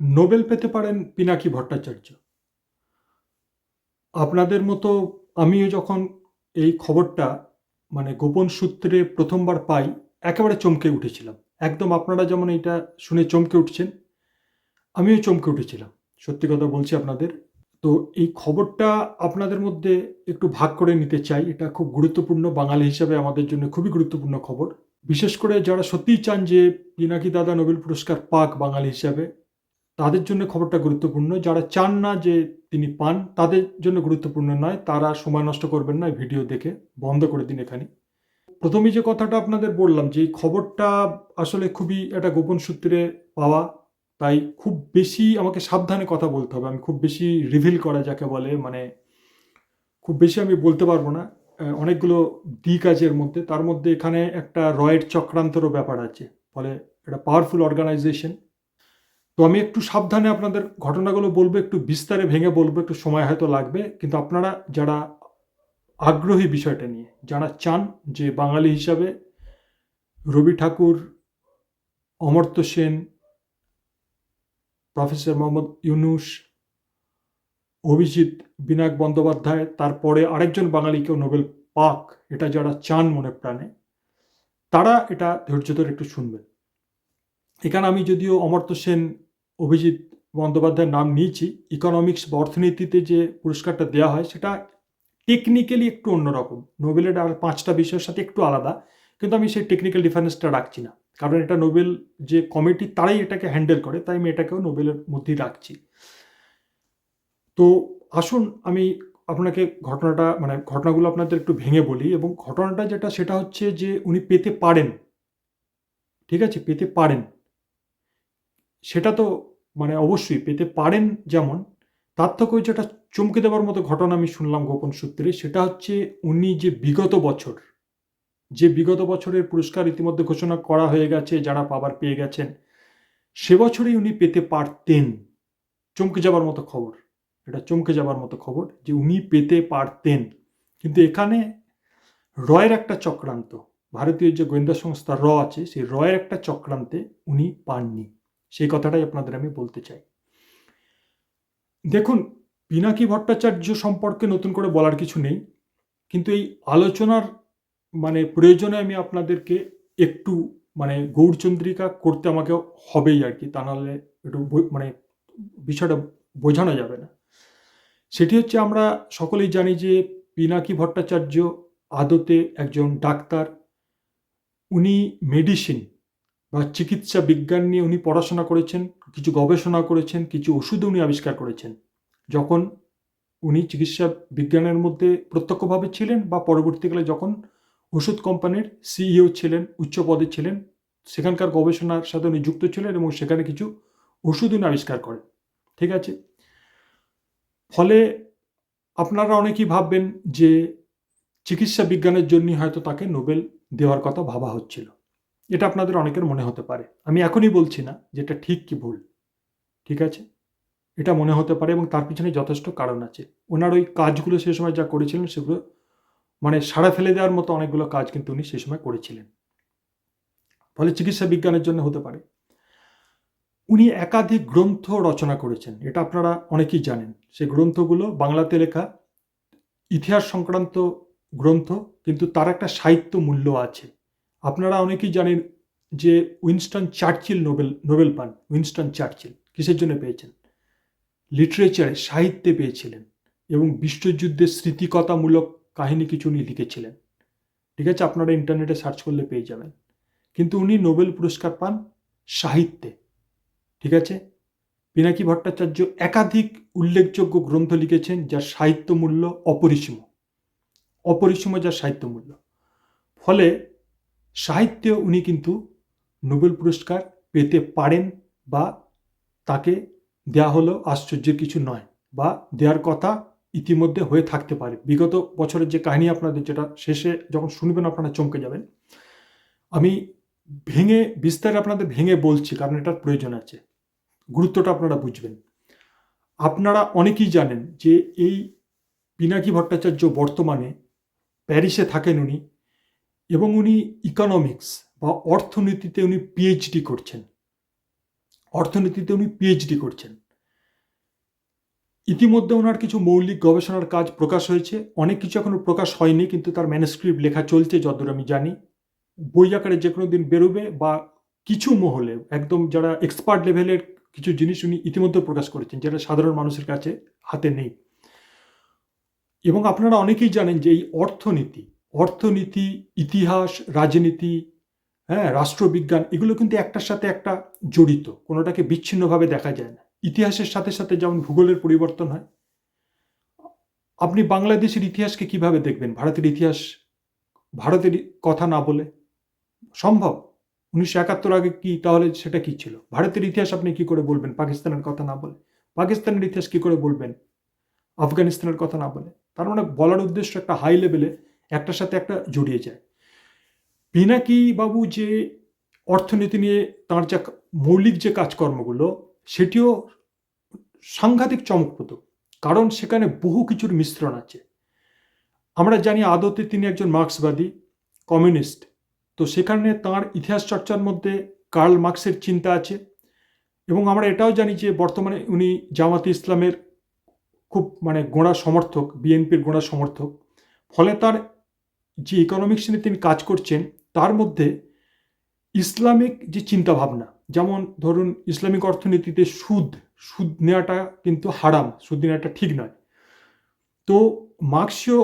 Nobel পেতে পারেন পিনাকি ভট্টাচার্য। আপনাদের মতো আমিও যখন এই খবরটা মানে গোপন সূত্রে প্রথমবার পাই, একেবারে চমকে উঠেছিলাম। একদম আপনারা যেমন এটা শুনে চমকে উঠছেন, আমিও চমকে উঠেছিলাম, সত্যি কথা বলছি আপনাদের। তো এই খবরটা আপনাদের মধ্যে একটু ভাগ করে নিতে চাই, এটা খুব গুরুত্বপূর্ণ, বাঙালি হিসাবে আমাদের জন্য খুবই গুরুত্বপূর্ণ খবর। বিশেষ করে যারা সত্যিই চান যে পিনাকি দাদা নোবেল পুরস্কার পাক বাঙালি হিসাবে তাদের জন্য খবরটা গুরুত্বপূর্ণ। যারা চান না যে তিনি পান, তাদের জন্য গুরুত্বপূর্ণ নয়। তারা সময় নষ্ট করবেন না ভিডিও দেখে। বন্ধ করে দিন এখানে। প্রথমেই যে কথাটা আপনাদের বললাম যে, এই খবরটা আসলে খুবই একটা গোপন সূত্রে পাওয়া। তাই খুব বেশি আমাকে সাবধানে কথা বলতে হবে। আমি খুব বেশি রিভিল করা যাকে বলে মানে খুব বেশি আমি বলতে পারব না। অনেকগুলো দিক আছে এর মধ্যে। তার মধ্যে এখানে একটা রয়ের চক্রান্তরও ব্যাপার আছে। ফলে এটা পাওয়ারফুল অর্গানাইজেশন তো আমি একটু সাবধানে আপনাদের ঘটনাগুলো বলব, একটু বিস্তারে ভেঙে বলব, একটু সময় হয়তো লাগবে। কিন্তু আপনারা যারা আগ্রহী বিষয়টা নিয়ে, যারা চান যে বাঙালি হিসাবে রবি ঠাকুর, অমর্ত্য সেন, প্রফেসর মোহাম্মদ ইউনুস, অভিজিৎ বিনায়ক বন্দ্যোপাধ্যায়, তারপরে আরেকজন বাঙালিকেও নোবেল পাক, এটা যারা চান মনে প্রাণে, তারা এটা ধৈর্য ধরে একটু শুনবেন। এখানে আমি যদিও অমর্ত্য সেন অভিজিৎ বন্দ্যোপাধ্যায়ের নাম নিয়েছি। ইকোনমিক্স বা অর্থনীতিতে যে পুরস্কারটা দেওয়া হয়, সেটা টেকনিক্যালি একটু অন্যরকম। নোবেলের আর পাঁচটা বিষয়ের সাথে একটু আলাদা, কিন্তু আমি সেই টেকনিক্যাল ডিফারেন্সটা রাখছি না। কারণ এটা নোবেল যে কমিটি তারাই এটাকে হ্যান্ডেল করে, তাই আমি এটাকেও নোবেলের মধ্যেই রাখছি। তো আসুন, আমি আপনাকে ঘটনাটা মানে ঘটনাগুলো আপনাদের একটু ভেঙে বলি এবং ঘটনাটা যেটা, সেটা হচ্ছে যে উনি পেতে পারেন। ঠিক আছে? পেতে পারেন। সেটা তো মানে অবশ্যই পেতে পারেন যেমন। তার থেকেও যেটা চমকে দেওয়ার মতো ঘটনা আমি শুনলাম গোপন সূত্রে, সেটা হচ্ছে উনি যে বিগত বছর, যে বিগত বছরের পুরস্কার ইতিমধ্যে ঘোষণা করা হয়ে গেছে, যারা পাবার পেয়ে গেছেন, সে বছরেই উনি পেতে পারতেন। চমকে যাবার মতো খবর, এটা চমকে যাবার মতো খবর যে উনি পেতে পারতেন। কিন্তু এখানে রয়ের একটা চক্রান্ত, ভারতীয় যে গোয়েন্দা সংস্থা র আছে, সেই রয়ের একটা চক্রান্তে উনি পাননি। সেই কথাটাই আপনাদের আমি বলতে চাই। দেখুন, পিনাকি ভট্টাচার্য সম্পর্কে নতুন করে বলার কিছু নেই, কিন্তু এই আলোচনার মানে প্রয়োজনে আমি আপনাদেরকে একটু মানে গৌরচন্দ্রিকা করতে আমাকে হবেই আর কি, তা নাহলে একটু মানে বিষয়টা বোঝানো যাবে না। সেটি হচ্ছে আমরা সকলেই জানি যে পিনাকি ভট্টাচার্য আদতে একজন ডাক্তার, উনি মেডিসিন বা চিকিৎসা বিজ্ঞান নিয়ে উনি পড়াশোনা করেছেন, কিছু গবেষণা করেছেন, কিছু ওষুধ উনি আবিষ্কার করেছেন। যখন উনি চিকিৎসা বিজ্ঞানের মধ্যে প্রত্যক্ষভাবে ছিলেন বা পরবর্তীকালে যখন ওষুধ কোম্পানির সিইও ছিলেন উচ্চ পদে ছিলেন, সেখানকার গবেষণার সাথে উনি যুক্ত ছিলেন এবং সেখানে কিছু ওষুধ উনি আবিষ্কার করেন। ঠিক আছে? ফলে আপনারা অনেকেই ভাববেন যে চিকিৎসা বিজ্ঞানের জন্যই হয়তো তাকে নোবেল দেওয়ার কথা ভাবা হচ্ছিল। এটা আপনাদের অনেকের মনে হতে পারে। আমি এখনই বলছি না যে এটা ঠিক কি ভুল, ঠিক আছে? এটা মনে হতে পারে এবং তার পিছনে যথেষ্ট কারণ আছে। ওনার ওই কাজগুলো সে সময় যা করেছিলেন সেগুলো মানে সাড়া ফেলে দেওয়ার মতো অনেকগুলো কাজ কিন্তু উনি সে সময় করেছিলেন। ফলে চিকিৎসা বিজ্ঞানের জন্য হতে পারে। উনি একাধিক গ্রন্থ রচনা করেছেন, এটা আপনারা অনেকেই জানেন। সেই গ্রন্থগুলো বাংলাতে লেখা ইতিহাস সংক্রান্ত গ্রন্থ, কিন্তু তার একটা সাহিত্য মূল্য আছে। আপনারা অনেকেই জানেন যে উইনস্টন চার্চিল নোবেল নোবেল পান, উইনস্টন চার্চিল। কিসের জন্য পেয়েছেন? লিটারেচারে সাহিত্যে পেয়েছিলেন এবং বিশ্বযুদ্ধের স্মৃতিকতামূলক কাহিনী কিছু উনি লিখেছিলেন। ঠিক আছে, আপনারা ইন্টারনেটে সার্চ করলে পেয়ে যাবেন। কিন্তু উনি নোবেল পুরস্কার পান সাহিত্যে। ঠিক আছে? পিনাকি ভট্টাচার্য একাধিক উল্লেখযোগ্য গ্রন্থ লিখেছেন যার সাহিত্য মূল্য অপরিসীম। অপরিসীম যার সাহিত্য মূল্য। ফলে সাহিত্যে উনি কিন্তু নোবেল পুরস্কার পেতে পারেন বা তাকে দেয়া হলো আশ্চর্যের কিছু নয় বা দেওয়ার কথা ইতিমধ্যে হয়ে থাকতে পারে। বিগত বছরের যে কাহিনী আপনাদের যেটা শেষে যখন শুনবেন আপনারা চমকে যাবেন। আমি ভেঙে, বিস্তারে আপনাদের ভেঙে বলছি কারণ এটার প্রয়োজন আছে। গুরুত্বটা আপনারা বুঝবেন। আপনারা অনেকেই জানেন যে এই পিনাকি ভট্টাচার্য বর্তমানে প্যারিসে থাকেন উনি। এবং উনি ইকোনমিক্স বা অর্থনীতিতে উনি পিএইচডি করছেন। অর্থনীতিতে উনি পিএইচডি করছেন। ইতিমধ্যে ওনার কিছু মৌলিক গবেষণার কাজ প্রকাশ হয়েছে। অনেক কিছু এখনও প্রকাশ হয়নি, কিন্তু তার ম্যানুস্ক্রিপ্ট লেখা চলছে, যতদূর আমি জানি। বই আকারে যে কোনো দিন বেরোবে বা কিছু মহলে, একদম যারা এক্সপার্ট লেভেলের কিছু জিনিস উনি ইতিমধ্যে প্রকাশ করেছেন, যেটা সাধারণ মানুষের কাছে হাতে নেই। এবং আপনারা অনেকেই জানেন যে এই অর্থনীতি অর্থনীতি, ইতিহাস, রাজনীতি হ্যাঁ রাষ্ট্রবিজ্ঞান, এগুলো কিন্তু একটার সাথে একটা জড়িত, কোনোটাকে বিচ্ছিন্নভাবে দেখা যায় না। ইতিহাসের সাথে সাথে যেমন ভূগোলের পরিবর্তন হয়, আপনি বাংলাদেশের ইতিহাসকে কীভাবে দেখবেন? ভারতের ইতিহাস, ভারতের কথা না বলে সম্ভব? উনিশশো একাত্তর আগে কি, তাহলে সেটা কি ছিল? ভারতের ইতিহাস আপনি কি করে বলবেন? পাকিস্তানের কথা না বলে। পাকিস্তানের ইতিহাস কি করে বলবেন? আফগানিস্তানের কথা না বলে। তার মানে বলার উদ্দেশ্য একটা হাই লেভেলে একটার সাথে একটা জড়িয়ে যায়। পিনাকি বাবু যে অর্থনীতি নিয়ে তার যা মৌলিক যে কাজকর্মগুলো, সেটিও সাংঘাতিক চমকপ্রদ, কারণ সেখানে বহু কিছুর মিশ্রণ আছে। আমরা জানি আদতে তিনি একজন মার্ক্সবাদী, কমিউনিস্ট, তো সেখানে তার ইতিহাস চর্চার মধ্যে কার্ল মার্ক্সের চিন্তা আছে এবং আমরা এটাও জানি যে বর্তমানে উনি জামাতে ইসলামের খুব মানে গোড়া সমর্থক, বিএনপির গোড়া সমর্থক, ফলে তার যে ইকোনমিক্স নিয়ে তিনি কাজ করছেন, তার মধ্যে ইসলামিক যে চিন্তাভাবনা, যেমন ধরুন ইসলামিক অর্থনীতিতে সুদ সুদ নেওয়াটা কিন্তু হারাম, সুদ নেওয়াটা ঠিক নয়। তো মার্ক্সীয়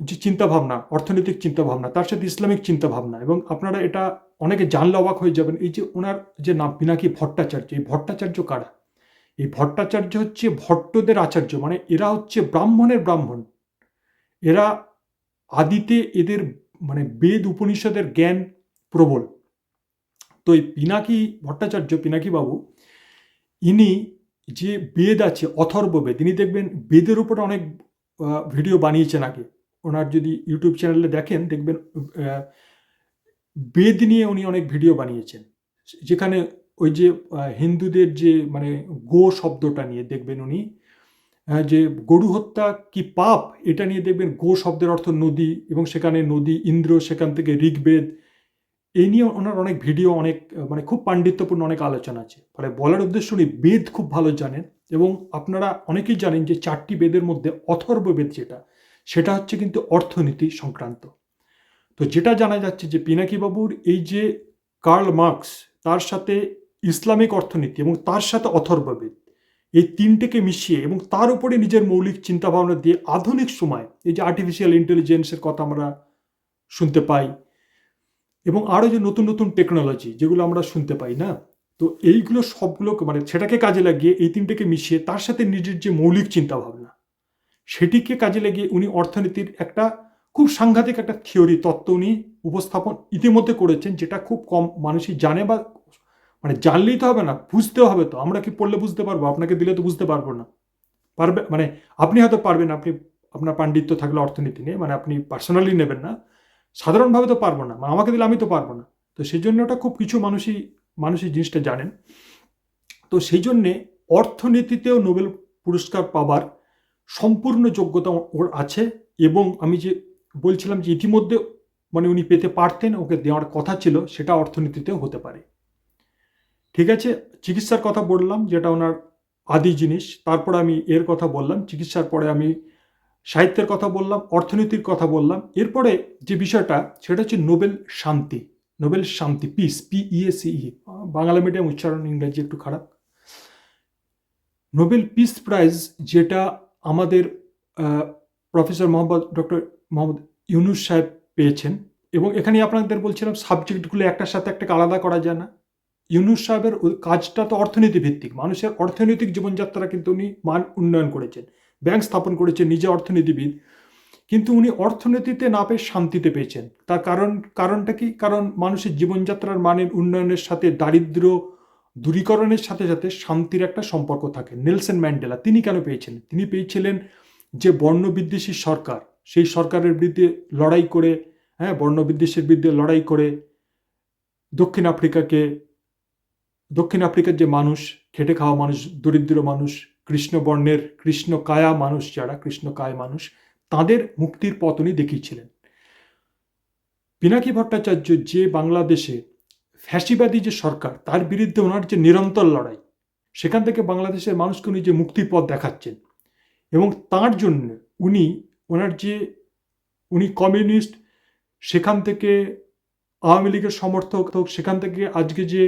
যে চিন্তাভাবনা, অর্থনৈতিক চিন্তাভাবনা, তার সাথে ইসলামিক চিন্তাভাবনা, এবং আপনারা এটা অনেকে জানলে অবাক হয়ে যাবেন, এই যে ওনার যে নাম, পিনাকি ভট্টাচার্য, এই ভট্টাচার্য কারা? এই ভট্টাচার্য হচ্ছে ভট্টদের আচার্য মানে এরা হচ্ছে ব্রাহ্মণের ব্রাহ্মণ। এরা আদিতে এদের মানে বেদ উপনিষদের জ্ঞান প্রবল। তো এই পিনাকি ভট্টাচার্য, পিনাকি বাবু, ইনি যে বেদ আছে, অথর্ব বেদ, ইনি দেখবেন বেদের উপরে অনেক ভিডিও বানিয়েছেন আগে। ওনার যদি ইউটিউব চ্যানেলে দেখেন, দেখবেন বেদ নিয়ে উনি অনেক ভিডিও বানিয়েছেন। যেখানে ওই যে হিন্দুদের যে মানে গো শব্দটা নিয়ে দেখবেন উনি যে গরু হত্যা কি পাপ, এটা নিয়ে দেখবেন গো শব্দের অর্থ নদী এবং সেখানে নদী ইন্দ্র সেখান থেকে ঋগ্বেদ। এই নিয়ে ওনার অনেক ভিডিও, অনেক মানে খুব পাণ্ডিত্যপূর্ণ অনেক আলোচনা আছে। ফলে বলার উদ্দেশ্য উনি বেদ খুব ভালো জানেন এবং আপনারা অনেকেই জানেন যে চারটি বেদের মধ্যে অথর্ব বেদ যেটা, সেটা হচ্ছে কিন্তু অর্থনীতি সংক্রান্ত। তো যেটা জানা যাচ্ছে যে পিনাকি বাবুর এই যে কার্ল মার্কস, তার সাথে ইসলামিক অর্থনীতি এবং তার সাথে অথর্ববেদ এই তিনটেকে মিশিয়ে এবং তার উপরে নিজের মৌলিক চিন্তাভাবনা দিয়ে আধুনিক সময়, এই যে আর্টিফিশিয়াল ইন্টেলিজেন্সের কথা আমরা শুনতে পাই, এবং আরও যে নতুন নতুন টেকনোলজি যেগুলো আমরা শুনতে পাই, না? তো এইগুলো সবগুলোকে মানে সেটাকে কাজে লাগিয়ে এই তিনটেকে মিশিয়ে তার সাথে নিজের যে মৌলিক চিন্তাভাবনা, সেটিকে কাজে লাগিয়ে উনি অর্থনীতির একটা খুব সাংঘাতিক একটা থিওরি তত্ত্ব উনি উপস্থাপন ইতিমধ্যে করেছেন, যেটা খুব কম মানুষই জানে বা মানে জানলেই তো হবে না, বুঝতেও হবে তো। আমরা কি পড়লে বুঝতে পারব? আপনাকে দিলে তো বুঝতে পারব না। পারবে মানে আপনি হয়তো পারবেন, আপনি আপনার পাণ্ডিত্য থাকলে অর্থনীতি নিয়ে মানে আপনি পার্সোনালি নেবেন না। সাধারণভাবে তো পারব না মানে আমাকে দিলে আমি তো পারব না। তো সেই জন্য ওটা খুব কিছু মানুষই মানুষই জিনিসটা জানেন। তো সেই জন্যে অর্থনীতিতেও নোবেল পুরস্কার পাবার সম্পূর্ণ যোগ্যতা ওর আছে এবং আমি যে বলছিলাম যে ইতিমধ্যে মানে উনি পেতে পারতেন, ওকে দেওয়ার কথা ছিল, সেটা অর্থনীতিতেও হতে পারে। ঠিক আছে? চিকিৎসার কথা বললাম, যেটা ওনার আদি জিনিস। তারপর আমি এর কথা বললাম, চিকিৎসার পরে আমি সাহিত্যের কথা বললাম, অর্থনীতির কথা বললাম। এরপরে যে বিষয়টা, সেটা হচ্ছে নোবেল শান্তি। নোবেল শান্তি, পিস পিইএসিই বাংলা মিডিয়াম, উচ্চারণ ইংরেজি একটু খারাপ। নোবেল পিস প্রাইজ যেটা আমাদের প্রফেসর মোহাম্মদ, ডক্টর মোহাম্মদ ইউনুস সাহেব পেয়েছেন। এবং এখানে আপনাদের বলছিলাম, সাবজেক্টগুলো একটার সাথে একটাকে আলাদা করা যায় না। ইউনুস সাহেবের কাজটা তো অর্থনীতি ভিত্তিক মানুষের অর্থনৈতিক জীবনযাত্রা কিন্তু উনি মান উন্নয়ন করেছেন। ব্যাংক স্থাপন করেছেন, নিজে অর্থনীতিবিদ। কিন্তু উনি অর্থনীতিতে না পেয়ে শান্তিতে পেয়েছেন। তার কারণ, কারণটা কি? কারণ মানুষের জীবনযাত্রার মানের উন্নয়নের সাথে দারিদ্র দূরীকরণের সাথে সাথে শান্তির একটা সম্পর্ক থাকে। নেলসন ম্যান্ডেলা, তিনি কেন পেয়েছিলেন? তিনি পেয়েছিলেন যে বর্ণবিদ্বেষী সরকার। সেই সরকারের বিরুদ্ধে লড়াই করে হ্যাঁ বর্ণবিদ্বেষের বিরুদ্ধে লড়াই করে দক্ষিণ আফ্রিকাকে দক্ষিণ আফ্রিকার যে মানুষ, খেটে খাওয়া মানুষ, দরিদ্র মানুষ, কৃষ্ণ বর্ণের, কৃষ্ণ কায়া মানুষ যারা, কৃষ্ণ কায় মানুষ, তাদের মুক্তির পতনই দেখিয়েছিলেন। পিনাকি ভট্টাচার্য যে বাংলাদেশে ফ্যাসিবাদী যে সরকার, তার বিরুদ্ধে ওনার যে নিরন্তর লড়াই, সেখান থেকে বাংলাদেশের মানুষকে উনি যে মুক্তির পথ দেখাচ্ছেন এবং তার জন্য উনি ওনার যে, উনি কমিউনিস্ট, সেখান থেকে আওয়ামী লীগের সমর্থক, সেখান থেকে আজকে যে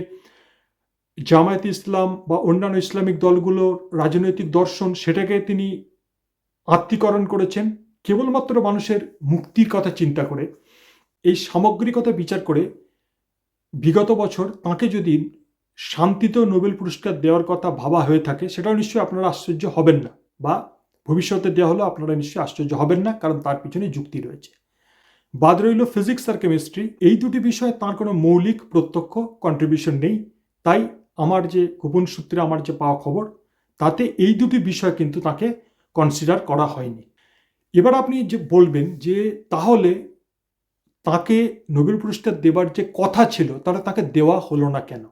জামায়াত ইসলাম বা অন্যান্য ইসলামিক দলগুলোর রাজনৈতিক দর্শন সেটাকে তিনি আত্মীকরণ করেছেন, কেবলমাত্র মানুষের মুক্তির কথা চিন্তা করে। এই সামগ্রিকতা বিচার করে বিগত বছর তাকে যদি শান্তিতেও নোবেল পুরস্কার দেওয়ার কথা ভাবা হয়ে থাকে, সেটাও নিশ্চয়ই আপনারা আশ্চর্য হবেন না বা ভবিষ্যতে দেওয়া হলেও আপনারা নিশ্চয়ই আশ্চর্য হবেন না, কারণ তার পিছনে যুক্তি রয়েছে। বাদ রইল ফিজিক্স আর কেমিস্ট্রি। এই দুটি বিষয়ে তার কোনো মৌলিক প্রত্যক্ষ কন্ট্রিবিউশন নেই। তাই আমার যে গোপন সূত্রে আমার যে পাওয়া খবর, তাতে এই দুটি বিষয় কিন্তু তাকে কনসিডার করা হয়নি। এবার আপনি যে বলবেন যে তাহলে তাকে নোবেল পুরস্কার দেবার যে কথা ছিল, তাহলে তাকে দেওয়া হলো না কেন?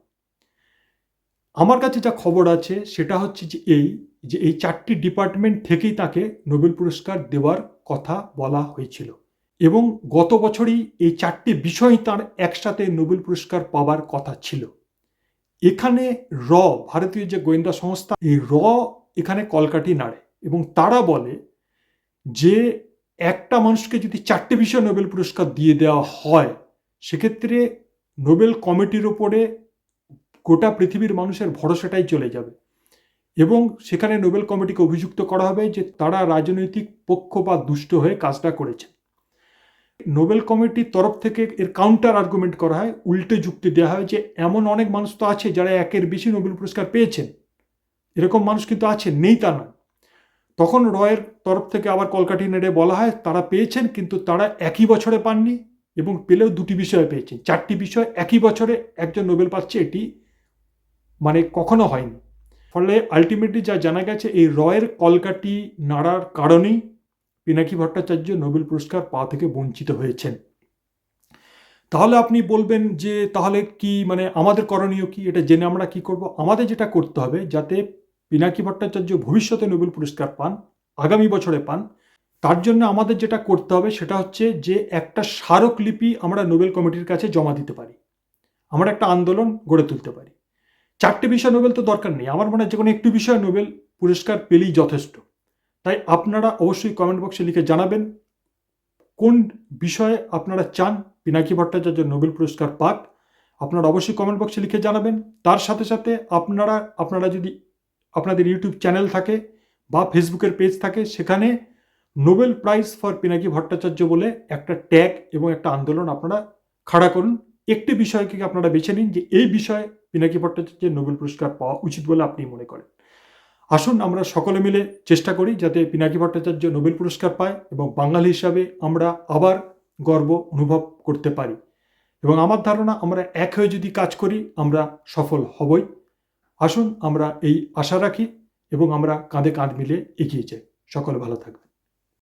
আমার কাছে যা খবর আছে, সেটা হচ্ছে যে এই যে এই চারটি ডিপার্টমেন্ট থেকেই তাকে নোবেল পুরস্কার দেওয়ার কথা বলা হয়েছিল। এবং গত বছরই এই চারটি বিষয় তার একসাথে নোবেল পুরস্কার পাবার কথা ছিল। এখানে র, ভারতীয় যে গোয়েন্দা সংস্থা, এই র এখানে কলকাঠি নাড়ে এবং তারা বলে যে একটা মানুষকে যদি চারটে বিষয়ে নোবেল পুরস্কার দিয়ে দেওয়া হয়, সেক্ষেত্রে নোবেল কমিটির ওপরে গোটা পৃথিবীর মানুষের ভরসাটাই চলে যাবে। এবং সেখানে নোবেল কমিটিকে অভিযুক্ত করা হবে যে তারা রাজনৈতিক পক্ষ বা দুষ্ট হয়ে কাজটা করেছে। নোবেল কমিটির তরফ থেকে এর কাউন্টার আর্গুমেন্ট করা হয়, উল্টে যুক্তি দেওয়া হয় যে এমন অনেক মানুষ তো আছে যারা একের বেশি নোবেল পুরস্কার পেয়েছেন। এরকম মানুষ কিন্তু আছে, নেই তা নয়। তখন রয়ের তরফ থেকে আবার কলকাঠি নেড়ে বলা হয়, তারা পেয়েছেন কিন্তু তারা একই বছরে পাননি এবং পেলেও দুটি বিষয়ে পেয়েছেন। চারটি বিষয় একই বছরে একজন নোবেল পাচ্ছে, এটি মানে কখনো হয়নি। ফলে আলটিমেটলি যা জানা গেছে, এই রয়ের কলকাটি নাড়ার কারণেই পিনাকি ভট্টাচার্য নোবেল পুরস্কার পাওয়া থেকে বঞ্চিত হয়েছেন। তাহলে আপনি বলবেন যে, তাহলে কি মানে আমাদের করণীয় কি? এটা জেনে আমরা কি করব? আমাদের যেটা করতে হবে, যাতে পিনাকি ভট্টাচার্য ভবিষ্যতে নোবেল পুরস্কার পান, আগামী বছরে পান, তার জন্য আমাদের যেটা করতে হবে সেটা হচ্ছে যে, একটা স্মারকলিপি আমরা নোবেল কমিটির কাছে জমা দিতে পারি। আমরা একটা আন্দোলন গড়ে তুলতে পারি। চারটে বিষয় নোবেল তো দরকার নেই। আমার মনে হয় যে কোনো একটি বিষয় নোবেল পুরস্কার পেলেই যথেষ্ট। তাই আপনারা অবশ্যই কমেন্ট বক্সে লিখে জানাবেন কোন বিষয়ে আপনারা চান পিনাকি ভট্টাচার্য নোবেল পুরস্কার পাক। আপনারা অবশ্যই কমেন্ট বক্সে লিখে জানাবেন। তার সাথে সাথে আপনারা আপনারা যদি আপনাদের ইউটিউব চ্যানেল থাকে বা ফেসবুকের পেজ থাকে, সেখানে Nobel prize for Pinaki Bhattacharya বলে একটা ট্যাগ এবং একটা আন্দোলন আপনারা খাড়া করুন। একটি বিষয়কে আপনারা বেছে নিন যে এই বিষয়ে পিনাকি ভট্টাচার্যের নোবেল পুরস্কার পাওয়া উচিত বলে আপনি মনে করেন। আসুন আমরা সকলে মিলে চেষ্টা করি যাতে পিনাকি ভট্টাচার্য নোবেল পুরস্কার পায় এবং বাঙালি হিসাবে আমরা আবার গর্ব অনুভব করতে পারি। এবং আমার ধারণা আমরা এক হয়ে যদি কাজ করি, আমরা সফল হবই। আসুন আমরা এই আশা রাখি এবং আমরা কাঁধে কাঁধ মিলে এগিয়ে যাই। সকলে ভালো থাকবেন।